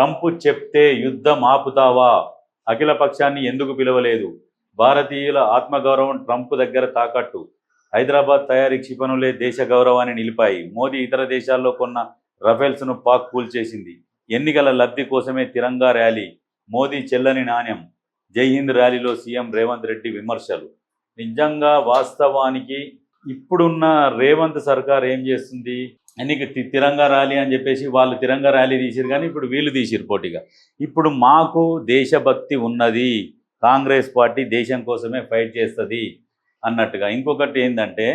Trump చెప్తే యుద్ధం ఆపుతావా? అఖిల పక్షాన్ని ఎందుకు పిలవలేదు? భారతీయుల ఆత్మగౌరవం ట్రంప్ దగ్గర తాకట్టు. హైదరాబాద్ తయారీ క్షిపణులే దేశ గౌరవాన్ని నిలిపాయి. మోదీ ఇతర దేశాల్లో కొన్న రఫేల్స్ను పాక్ కూల్చేసింది. ఎన్నికల లబ్ధి కోసమే తిరంగా ర్యాలీ. మోదీ చెల్లని నాణ్యం. జై హింద్ ర్యాలీలో సీఎం రేవంత్ రెడ్డి విమర్శలు. నిజంగా వాస్తవానికి ఇప్పుడున్న రేవంత్ సర్కార్ ఏం చేస్తుంది? నీకు తిరంగా ర్యాలీ అని చెప్పేసి వాళ్ళు తిరంగా ర్యాలీ తీసిరు కానీ ఇప్పుడు వీళ్ళు తీసిరు పోటీగా. ఇప్పుడు మాకు దేశభక్తి ఉన్నది కాంగ్రెస్ పార్టీ దేశం కోసమే ఫైట్ చేస్తుంది అన్నట్టుగా. ఇంకొకటి ఏంటంటే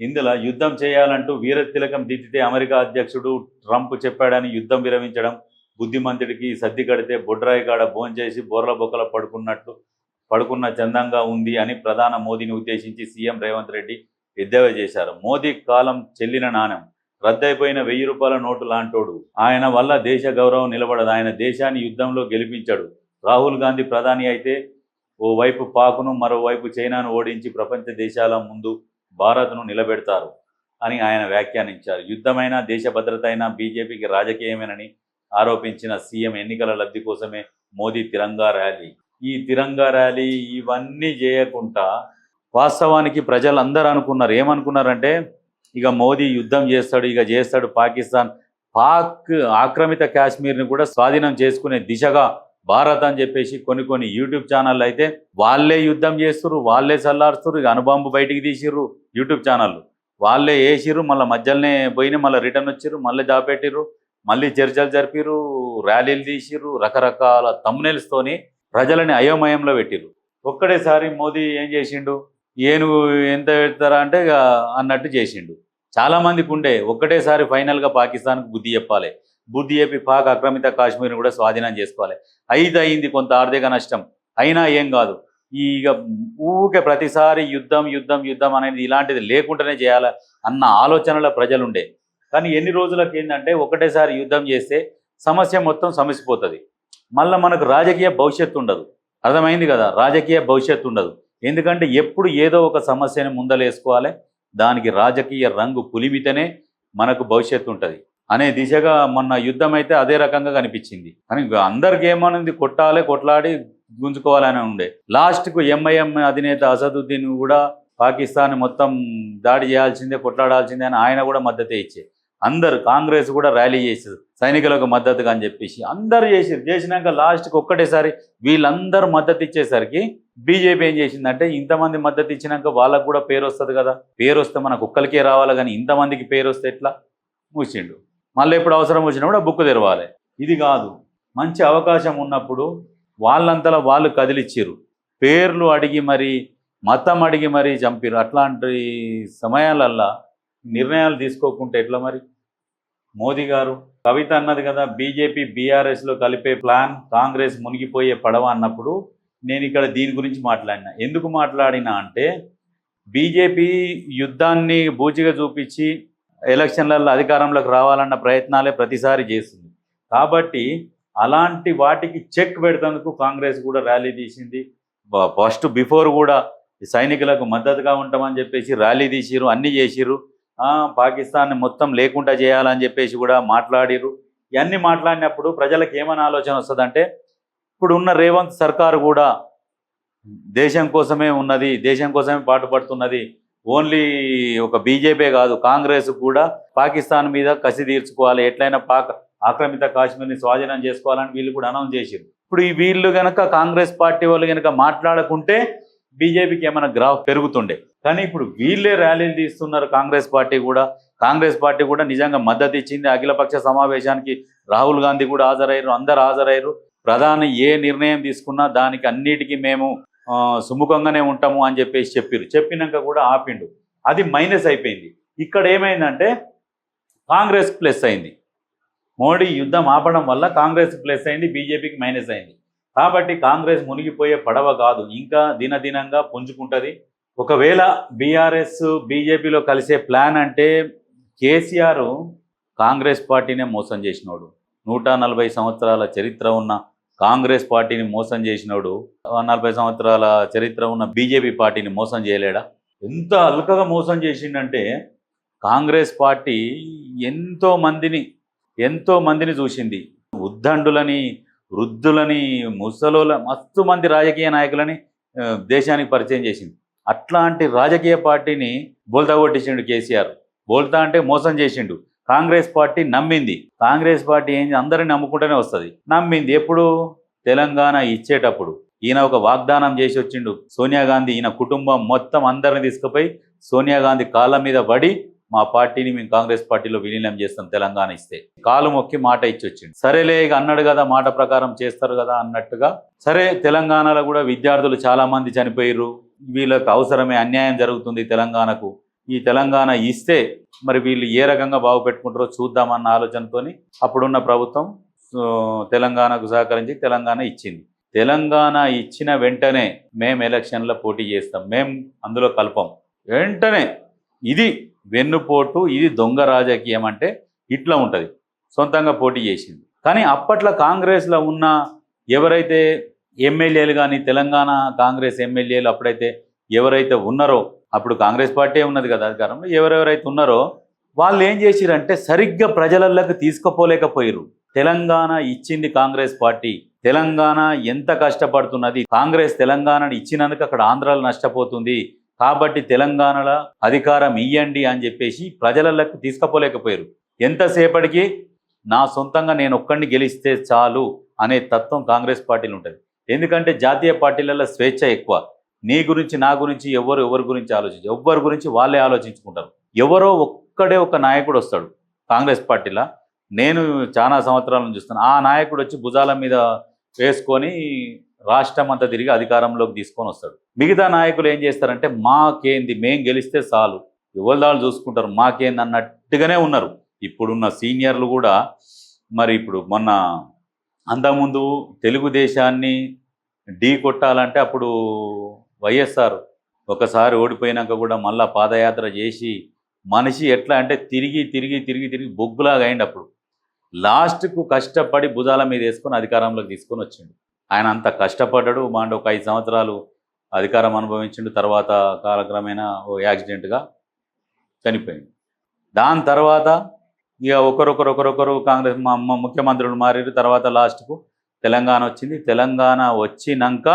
ఇందులో యుద్ధం చేయాలంటూ వీర తిలకం దిద్దితే అమెరికా అధ్యక్షుడు ట్రంప్ చెప్పాడని యుద్ధం విరమించడం బుద్ధిమంతుడికి సర్ది కడితే బొడ్రాయి కాడ భోంచేసి బొర్ర బొక్కల పడుకున్నట్టు పడుకున్న చందంగా ఉంది అని ప్రధాన మోదీని ఉద్దేశించి సీఎం రేవంత్ రెడ్డి ఎద్దేవా చేశారు. మోదీ కాలం చెల్లిన నాణ్యం రద్దయిపోయిన వెయ్యి రూపాయల నోటు లాంటోడు. ఆయన వల్ల దేశ గౌరవం నిలబడదు. ఆయన దేశాన్ని యుద్ధంలో గెలిపించాడు. రాహుల్ గాంధీ ప్రధాని అయితే ఓ వైపు పాకును మరోవైపు చైనాను ఓడించి ప్రపంచ దేశాల ముందు భారత్ను నిలబెడతారు అని ఆయన వ్యాఖ్యానించారు. యుద్ధమైన దేశ భద్రత అయినా బీజేపీకి రాజకీయమేనని ఆరోపించిన సీఎం ఎన్నికల లబ్ధి కోసమే మోదీ తిరంగా ర్యాలీ. ఈ తిరంగా ర్యాలీ ఇవన్నీ చేయకుండా వాస్తవానికి ప్రజలందరూ అనుకున్నారు ఏమనుకున్నారంటే ఇక మోదీ యుద్ధం చేస్తాడు ఇక చేస్తాడు పాకిస్తాన్. పాక్ ఆక్రమిత కాశ్మీర్ని కూడా స్వాధీనం చేసుకునే దిశగా భారత్ అని చెప్పేసి కొన్ని కొన్ని యూట్యూబ్ ఛానళ్ళు అయితే వాళ్ళే యుద్ధం చేస్తుర్రు వాళ్ళే చల్లారుస్తుర్రు ఇక అనుబాంబు బయటికి తీసిర్రు యూట్యూబ్ ఛానళ్ళు. వాళ్ళే వేసిర్రు మళ్ళీ మధ్యలోనే పోయిన మళ్ళీ రిటర్న్ వచ్చిర్రు మళ్ళీ దాపెట్టిర్రు మళ్ళీ చర్చలు జరిపిరు ర్యాలీలు తీసిర్రు రకరకాల తమ్నెల్స్తోని ప్రజలని అయోమయంలో పెట్టిరు ఒక్కడేసారి మోదీ ఏం చేసిండు? ఏనుగు ఎంత పెడతారా అంటే ఇక అన్నట్టు చేసిండు. చాలా మందికి ఉండే. ఒక్కటేసారి ఫైనల్గా పాకిస్తాన్కు బుద్ధి చెప్పాలి. బుద్ధి చెప్పి పాక్ ఆక్రమిత కాశ్మీర్ని కూడా స్వాధీనం చేసుకోవాలి. అయితే అయింది కొంత ఆర్థిక నష్టం. అయినా ఏం కాదు. ఇక ఊకే ప్రతిసారి యుద్ధం యుద్ధం యుద్ధం అనేది ఇలాంటిది లేకుండానే చేయాలి అన్న ఆలోచనలో ప్రజలుండే. కానీ ఎన్ని రోజులకు ఏంటంటే ఒకటేసారి యుద్ధం చేస్తే సమస్య మొత్తం సమసిపోతుంది. మళ్ళీ మనకు రాజకీయ భవిష్యత్తు ఉండదు. అర్థమైంది కదా? రాజకీయ భవిష్యత్తు ఉండదు. ఎందుకంటే ఎప్పుడు ఏదో ఒక సమస్యని ముందలేసుకోవాలి. దానికి రాజకీయ రంగు పులిమితేనే మనకు భవిష్యత్తు ఉంటుంది. అనే దిశగా మొన్న యుద్ధం అయితే అదే రకంగా కనిపించింది. కానీ అందరికి ఏమనుంది? కొట్టాలి కొట్లాడి గుంజుకోవాలని ఉండే. లాస్ట్కు ఎంఐఎం అధినేత అసదుద్దీన్ కూడా పాకిస్తాన్ మొత్తం దాడి చేయాల్సిందే కొట్లాడాల్సిందే అని ఆయన కూడా మద్దతే ఇచ్చే అందరు కాంగ్రెస్ కూడా ర్యాలీ చేసేది సైనికులకు మద్దతుగా అని చెప్పేసి అందరు చేసారు చేసినాక లాస్ట్కి ఒక్కటేసారి వీళ్ళందరూ మద్దతు ఇచ్చేసరికి బీజేపీ ఏం చేసిందంటే ఇంతమంది మద్దతు ఇచ్చినాక వాళ్ళకు కూడా పేరు వస్తుంది కదా. పేరు వస్తే మనకు ఒక్కరికే రావాలి కానీ ఇంతమందికి పేరు వస్తే ఎట్లా? మూసిండు. మళ్ళీ ఎప్పుడు అవసరం వచ్చినప్పుడు ఆ బుక్ తెరవాలి. ఇది కాదు. మంచి అవకాశం ఉన్నప్పుడు వాళ్ళంతలా వాళ్ళు కదిలిచ్చిర్రు. పేర్లు అడిగి మరి మతం అడిగి మరి చంపిరు అట్లాంటి సమయాలల్లా నిర్ణయాలు తీసుకోకుంటే ఎట్లా మరి? మోదీ గారు కవిత అన్నది కదా బీజేపీ బీఆర్ఎస్లో కలిపే ప్లాన్ కాంగ్రెస్ మునిగిపోయే పడవ అన్నప్పుడు నేను ఇక్కడ దీని గురించి మాట్లాడినా. ఎందుకు మాట్లాడినా అంటే బీజేపీ యుద్ధాన్ని బూచిగా చూపించి ఎలక్షన్లలో అధికారంలోకి రావాలన్న ప్రయత్నాలే ప్రతిసారి చేస్తుంది. కాబట్టి అలాంటి వాటికి చెక్ పెడతందుకు కాంగ్రెస్ కూడా ర్యాలీ తీసింది. ఫస్ట్ బిఫోర్ కూడా సైనికులకు మద్దతుగా ఉంటామని చెప్పేసి ర్యాలీ తీసిరు అన్నీ చేసిరు పాకిస్తాన్ మొత్తం లేకుండా చేయాలని చెప్పేసి కూడా మాట్లాడిరు ఇవన్నీ మాట్లాడినప్పుడు ప్రజలకు ఏమని ఆలోచన వస్తుందంటే ఇప్పుడున్న రేవంత్ సర్కారు కూడా దేశం కోసమే ఉన్నది దేశం కోసమే పాటుపడుతున్నది ఓన్లీ ఒక బీజేపీ కాదు కాంగ్రెస్ కూడా పాకిస్తాన్ మీద కసి తీర్చుకోవాలి. ఎట్లయినా పాక్ ఆక్రమిత కాశ్మీర్ని స్వాధీనం చేసుకోవాలని వీళ్ళు కూడా అనౌన్స్ చేసారు ఇప్పుడు ఈ వీళ్ళు కనుక కాంగ్రెస్ పార్టీ వాళ్ళు కనుక మాట్లాడకుంటే బీజేపీకి ఏమైనా గ్రాఫ్ పెరుగుతుండే. కానీ ఇప్పుడు వీళ్ళే ర్యాలీలు తీస్తున్నారు కాంగ్రెస్ పార్టీ కూడా. కాంగ్రెస్ పార్టీ కూడా నిజంగా మద్దతు ఇచ్చింది. అఖిలపక్ష సమావేశానికి రాహుల్ గాంధీ కూడా హాజరయ్యారు. అందరు హాజరయ్యారు. ప్రధాని ఏ నిర్ణయం తీసుకున్నా దానికి అన్నిటికీ మేము సుముఖంగానే ఉంటాము అని చెప్పేసి చెప్పారు. చెప్పినాక కూడా ఆపిండు. అది మైనస్ అయిపోయింది. ఇక్కడ ఏమైందంటే కాంగ్రెస్ ప్లస్ అయింది. మోడీ యుద్ధం ఆపడం వల్ల కాంగ్రెస్ ప్లస్ అయింది బీజేపీకి మైనస్ అయింది. కాబట్టి కాంగ్రెస్ మునిగిపోయే పడవ కాదు. ఇంకా దినదినంగా పుంజుకుంటుంది. ఒకవేళ బీఆర్ఎస్ బీజేపీలో కలిసే ప్లాన్ అంటే కేసీఆర్ కాంగ్రెస్ పార్టీనే మోసం చేసినోడు. నూట నలభై సంవత్సరాల చరిత్ర ఉన్న కాంగ్రెస్ పార్టీని మోసం చేసినోడు నలభై సంవత్సరాల చరిత్ర ఉన్న బీజేపీ పార్టీని మోసం చేయలేడా? ఎంత అల్కగా మోసం చేసిండంటే కాంగ్రెస్ పార్టీ ఎంతో మందిని ఎంతో మందిని చూసింది. ఉద్దండులని వృద్ధులని ముసలోల మస్తు మంది రాజకీయ నాయకులని దేశానికి పరిచయం చేసింది. అట్లాంటి రాజకీయ పార్టీని బోల్తా కొట్టించిండు కేసీఆర్. బోల్తా అంటే మోసం చేసిండు. కాంగ్రెస్ పార్టీ నమ్మింది. కాంగ్రెస్ పార్టీ ఏం అందరిని నమ్ముకుంటూనే వస్తుంది. నమ్మింది ఎప్పుడు? తెలంగాణ ఇచ్చేటప్పుడు. ఈయన ఒక వాగ్దానం చేసి వచ్చిండు. సోనియా గాంధీ ఈయన కుటుంబం మొత్తం అందరిని తీసుకుపోయి సోనియా గాంధీ కాళ్ళ మీద పడి మా పార్టీని మేము కాంగ్రెస్ పార్టీలో విలీనం చేస్తాం తెలంగాణ ఇస్తే. కాలు మొక్కి మాట ఇచ్చి వచ్చిండు. సరేలే ఇక అన్నాడు కదా మాట ప్రకారం చేస్తారు కదా అన్నట్టుగా. సరే తెలంగాణలో కూడా విద్యార్థులు చాలా మంది చనిపోయారు వీళ్ళకి అవసరమే అన్యాయం జరుగుతుంది తెలంగాణకు. ఈ తెలంగాణ ఇస్తే మరి వీళ్ళు ఏ రకంగా బాగుపెట్టుకుంటారో చూద్దామన్న ఆలోచనతోని అప్పుడున్న ప్రభుత్వం తెలంగాణకు సహకరించి తెలంగాణ ఇచ్చింది. తెలంగాణ ఇచ్చిన వెంటనే మేము ఎలక్షన్లో పోటీ చేస్తాం. మేము అందులో కల్పం. వెంటనే ఇది వెన్నుపోటు ఇది దొంగ రాజకీయం అంటే ఇట్లా ఉంటుంది. సొంతంగా పోటీ చేసింది. కానీ అప్పట్లో కాంగ్రెస్లో ఉన్న ఎవరైతే ఎమ్మెల్యేలు కానీ తెలంగాణ కాంగ్రెస్ ఎమ్మెల్యేలు అప్పుడైతే ఎవరైతే ఉన్నారో అప్పుడు కాంగ్రెస్ పార్టీ ఉన్నది కదా అధికారంలో? ఎవరెవరైతే ఉన్నారో వాళ్ళు ఏం చేసిరంటే సరిగ్గా ప్రజలలోకి తీసుకుపోలేకపోయారు తెలంగాణ ఇచ్చింది కాంగ్రెస్ పార్టీ. తెలంగాణ ఎంత కష్టపడుతున్నది? కాంగ్రెస్ తెలంగాణను ఇచ్చినందుకు అక్కడ ఆంధ్రాలో నష్టపోతుంది. కాబట్టి తెలంగాణలో అధికారం ఇయ్యండి అని చెప్పేసి ప్రజలలోకి తీసుకుపోలేకపోయారు ఎంతసేపటికి? నా సొంతంగా నేను ఒక్కడిని గెలిస్తే చాలు అనే తత్వం కాంగ్రెస్ పార్టీలు ఉంటుంది. ఎందుకంటే జాతీయ పార్టీలలో స్వేచ్ఛ ఎక్కువ. నీ గురించి నా గురించి ఎవరు ఎవరి గురించి ఆలోచించు ఎవరి గురించి వాళ్ళే ఆలోచించుకుంటారు. ఎవరో ఒక్కడే ఒక నాయకుడు వస్తాడు. కాంగ్రెస్ పార్టీలో? నేను చాలా సంవత్సరాల నుంచి చూస్తాను ఆ నాయకుడు వచ్చి భుజాల మీద వేసుకొని రాష్ట్రం అంతా తిరిగి అధికారంలోకి తీసుకొని వస్తాడు. మిగతా నాయకులు ఏం చేస్తారంటే మాకేంది మేం గెలిస్తే చాలు. ఎవరిదాళ్ళు చూసుకుంటారు మాకేంది అన్నట్టుగానే ఉన్నారు. ఇప్పుడున్న సీనియర్లు కూడా మరి ఇప్పుడు మొన్న అంతకుముందు తెలుగుదేశాన్ని ఢీ కొట్టాలంటే అప్పుడు వైఎస్ఆర్ ఒకసారి ఓడిపోయినాక కూడా మళ్ళా పాదయాత్ర చేసి మనిషి ఎట్లా అంటే తిరిగి తిరిగి తిరిగి తిరిగి బొగ్గులాగా అయింది అప్పుడు. లాస్ట్కు కష్టపడి భుజాల మీద వేసుకొని అధికారంలోకి తీసుకొని వచ్చిండు. ఆయన అంత కష్టపడ్డాడు. మాండ ఒక ఐదు సంవత్సరాలు అధికారం అనుభవించిండు. తర్వాత కాలక్రమేణా ఓ యాక్సిడెంట్గా చనిపోయింది దాని తర్వాత ఇక ఒకరొకరు ఒకరొకరు కాంగ్రెస్ మా ముఖ్యమంత్రులు మారారు తర్వాత లాస్ట్కు తెలంగాణ వచ్చింది. తెలంగాణ వచ్చినాక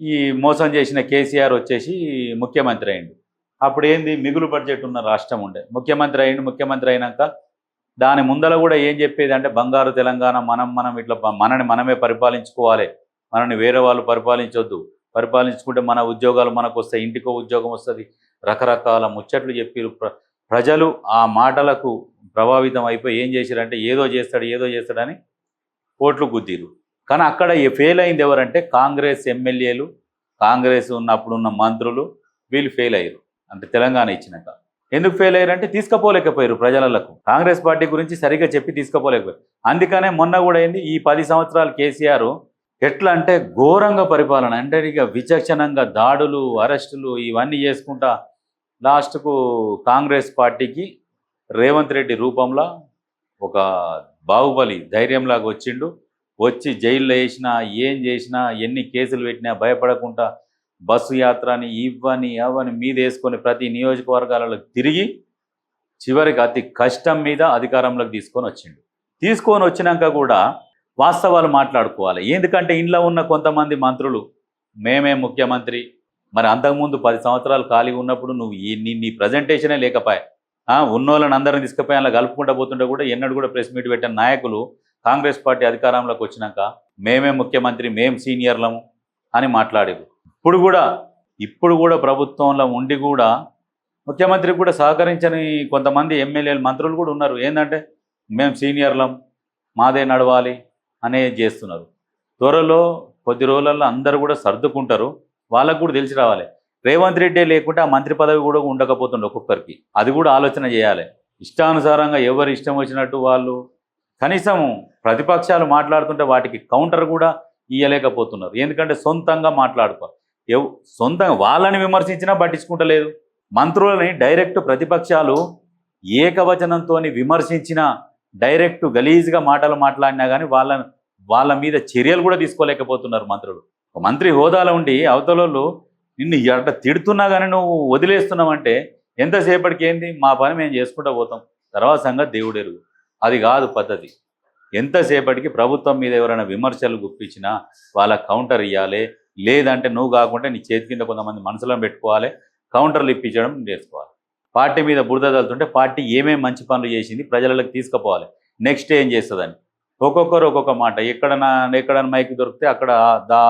ఈ మోసం చేసిన కేసీఆర్ వచ్చేసి ముఖ్యమంత్రి అయిండు అప్పుడు ఏంది? మిగులు బడ్జెట్ ఉన్న రాష్ట్రం ఉండే. ముఖ్యమంత్రి అయిండు ముఖ్యమంత్రి అయినాక దాని ముందర కూడా ఏం చెప్పేది అంటే బంగారు తెలంగాణ మనం మనం ఇట్లా మనని మనమే పరిపాలించుకోవాలి. మనని వేరే వాళ్ళు పరిపాలించొద్దు. పరిపాలించుకుంటే మన ఉద్యోగాలు మనకు వస్తాయి. ఇంటికో ఉద్యోగం వస్తుంది. రకరకాల ముచ్చట్లు చెప్పిరు. ప్రజలు ఆ మాటలకు ప్రభావితం అయిపోయి ఏం చేశారంటే ఏదో చేస్తాడు ఏదో చేస్తాడని ఓట్లు గుద్దిరు. కానీ అక్కడ ఫెయిల్ అయింది ఎవరంటే కాంగ్రెస్ ఎమ్మెల్యేలు కాంగ్రెస్ ఉన్నప్పుడు ఉన్న మంత్రులు వీళ్ళు ఫెయిల్ అయ్యారు. అంటే తెలంగాణ ఇచ్చినాక. ఎందుకు ఫెయిల్ అయ్యారంటే తీసుకుపోలేకపోయారు ప్రజలకు కాంగ్రెస్ పార్టీ గురించి సరిగ్గా చెప్పి తీసుకుపోలేకపోయారు. అందుకనే మొన్న కూడా అయింది ఈ పది సంవత్సరాలు కేసీఆర్ ఎట్లా అంటే ఘోరంగా పరిపాలన అంటే ఇక విచక్షణంగా దాడులు అరెస్టులు ఇవన్నీ చేసుకుంటా లాస్ట్కు కాంగ్రెస్ పార్టీకి రేవంత్ రెడ్డి రూపంలో ఒక బాహుబలి ధైర్యంలాగా వచ్చిండు. వచ్చి జైల్లో వేసినా ఏం చేసినా ఎన్ని కేసులు పెట్టినా భయపడకుండా బస్సు యాత్రని ఇవ్వని అవని మీద వేసుకొని ప్రతి నియోజకవర్గాలలో తిరిగి చివరికి అతి కష్టం మీద అధికారంలోకి తీసుకొని వచ్చిండు. తీసుకొని వచ్చినాక కూడా వాస్తవాలు మాట్లాడుకోవాలి. ఎందుకంటే ఇంట్లో ఉన్న కొంతమంది మంత్రులు మేమే ముఖ్యమంత్రి మరి అంతకుముందు పది సంవత్సరాలు ఖాళీగా ఉన్నప్పుడు నువ్వు నీ నీ ప్రజెంటేషనే లేకపోయా? ఆ, ఉన్నోళ్ళని అందరిని తీసుకుపోయి అలా కలుపుకుంటా పోతుంటే కూడా ఎన్నడూ కూడా ప్రెస్ మీట్ పెట్టిన నాయకులు కాంగ్రెస్ పార్టీ అధికారంలోకి వచ్చినాక మేమే ముఖ్యమంత్రి మేం సీనియర్లము అని మాట్లాడారు ఇప్పుడు కూడా ఇప్పుడు కూడా ప్రభుత్వంలో ఉండి కూడా ముఖ్యమంత్రికి కూడా సహకరించని కొంతమంది ఎమ్మెల్యేలు మంత్రులు కూడా ఉన్నారు. ఏంటంటే మేము సీనియర్లం మాదే నడవాలి అనేది చేస్తున్నారు. త్వరలో కొద్ది రోజులలో అందరూ కూడా సర్దుకుంటారు. వాళ్ళకు కూడా తెలిసి రావాలి. రేవంత్ రెడ్డి లేకుంటే ఆ మంత్రి పదవి కూడా ఉండకపోతుండే ఒక్కొక్కరికి. అది కూడా ఆలోచన చేయాలి. ఇష్టానుసారంగా ఎవరు ఇష్టం వచ్చినట్టు వాళ్ళు కనీసం ప్రతిపక్షాలు మాట్లాడుతుంటే వాటికి కౌంటర్ కూడా ఇయ్యలేకపోతున్నారు. ఎందుకంటే సొంతంగా మాట్లాడుకో ఎవ్ సొంతంగా వాళ్ళని విమర్శించినా పట్టించుకుంటలేదు. మంత్రులని డైరెక్ట్ ప్రతిపక్షాలు ఏకవచనంతో విమర్శించిన డైరెక్ట్ గలీజ్గా మాటలు మాట్లాడినా కానీ వాళ్ళ వాళ్ళ మీద చర్యలు కూడా తీసుకోలేకపోతున్నారు మంత్రులు. మంత్రి హోదాలో ఉండి అవతలోళ్ళు నిన్ను ఎట్ట తిడుతున్నా కానీ నువ్వు వదిలేస్తున్నావంటే ఎంతసేపటికి ఏంది? మా పని మేము చేసుకుంటూ పోతాం. తర్వాత సంగతి దేవుడు ఎరుగు. అది కాదు పద్ధతి. ఎంతసేపటికి ప్రభుత్వం మీద ఎవరైనా విమర్శలు గుప్పించినా వాళ్ళ కౌంటర్ ఇవ్వాలి లేదంటే నువ్వు కాకుండా నీ చేతి కింద కొంతమంది మనసులో పెట్టుకోవాలి కౌంటర్లు ఇప్పించడం నేర్చుకోవాలి. పార్టీ మీద బురద తలుతుంటే పార్టీ ఏమేమి మంచి పనులు చేసింది ప్రజలకు తీసుకుపోవాలి. నెక్స్ట్ ఏం చేస్తుందని. ఒక్కొక్కరు ఒక్కొక్క మాట ఎక్కడ ఎక్కడ మైక్ దొరికితే అక్కడ దా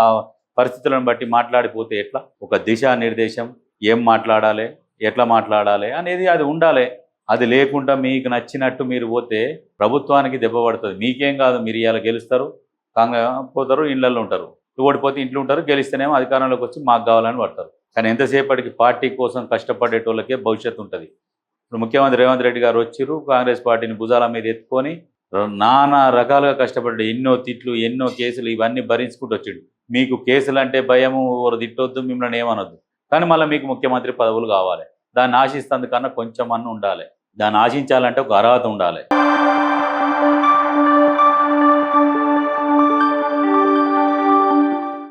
పరిస్థితులను బట్టి మాట్లాడిపోతే ఎట్లా? ఒక దిశా నిర్దేశం ఏం మాట్లాడాలి ఎట్లా మాట్లాడాలి అనేది అది ఉండాలి. అది లేకుండా మీకు నచ్చినట్టు మీరు పోతే ప్రభుత్వానికి దెబ్బ పడుతుంది. మీకేం కాదు మీరు ఇవాళ గెలుస్తారు కాంగ్రెస్ పోతారు ఇళ్ళలో ఉంటారు. ఓడిపోతే ఇంట్లో ఉంటారు గెలిస్తేనేమో అధికారంలోకి వచ్చి మాకు కావాలని పడతారు. కానీ ఎంతసేపటికి పార్టీ కోసం కష్టపడేటోళ్ళకే భవిష్యత్తు ఉంటుంది. ఇప్పుడు ముఖ్యమంత్రి రేవంత్ రెడ్డి గారు వచ్చిర్రు కాంగ్రెస్ పార్టీని భుజాల మీద ఎత్తుకొని నానా రకాలుగా కష్టపడ్డాడు. ఎన్నో తిట్లు ఎన్నో కేసులు ఇవన్నీ భరించుకుంటూ వచ్చిండు. మీకు కేసులు అంటే భయము ఎవరు తిట్టొద్దు మిమ్మల్ని ఏమనొద్దు. కానీ మళ్ళీ మీకు ముఖ్యమంత్రి పదవులు కావాలి. దాన్ని ఆశిస్తందుకన్నా కొంచెం అన్న ఉండాలి. దాన్ని ఆశించాలంటే ఒక అర్హత ఉండాలి.